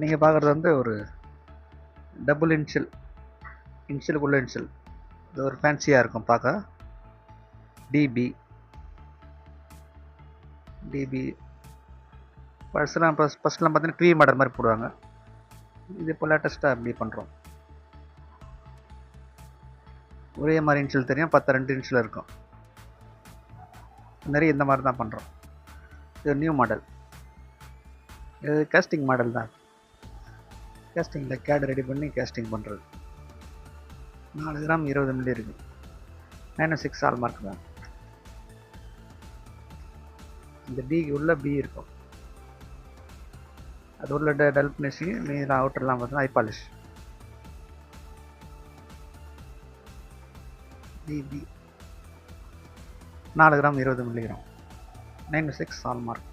நீங்கள் பார்க்குறது வந்து ஒரு டபுள் இன்ஷியல் இன்ஷியலுக்குள்ள இன்ஷியல் இது ஒரு ஃபேன்சியாக இருக்கும் பார்க்க டிபி டிபி ஃபர்ஸ்ட்லாம் ஃபஸ்ட் ஃபஸ்ட்லாம் பார்த்தீங்கன்னா ட்ரீ மாடல் மாதிரி போடுவாங்க. இது இப்போ லேட்டஸ்ட்டாக அப்படி பண்ணுறோம் ஒரே மாதிரி இன்ச்சில் தெரியும் பத்து ரெண்டு இன்ச்சில் இருக்கும். நிறைய இந்த மாதிரி தான் பண்ணுறோம் இது நியூ மாடல் இது கேஸ்டிங் மாடல் தான். கேஸ்டிங்கில் கேட் ரெடி பண்ணி கேஸ்டிங் பண்ணுறது நாலு கிராம் இருபது மில்லி இருக்குது நைன் சிக்ஸ் ஆல் மார்க் தான். இந்த டிக்கு உள்ள பி இருக்கும். அது உள்ள ட டல் ஃபினிஷிங் மீதி அவுட்டர்லாம் பார்த்தீங்கன்னா ஐ பாலிஷ் டிபி நாலு கிராம் இருபது milligram nine six all mark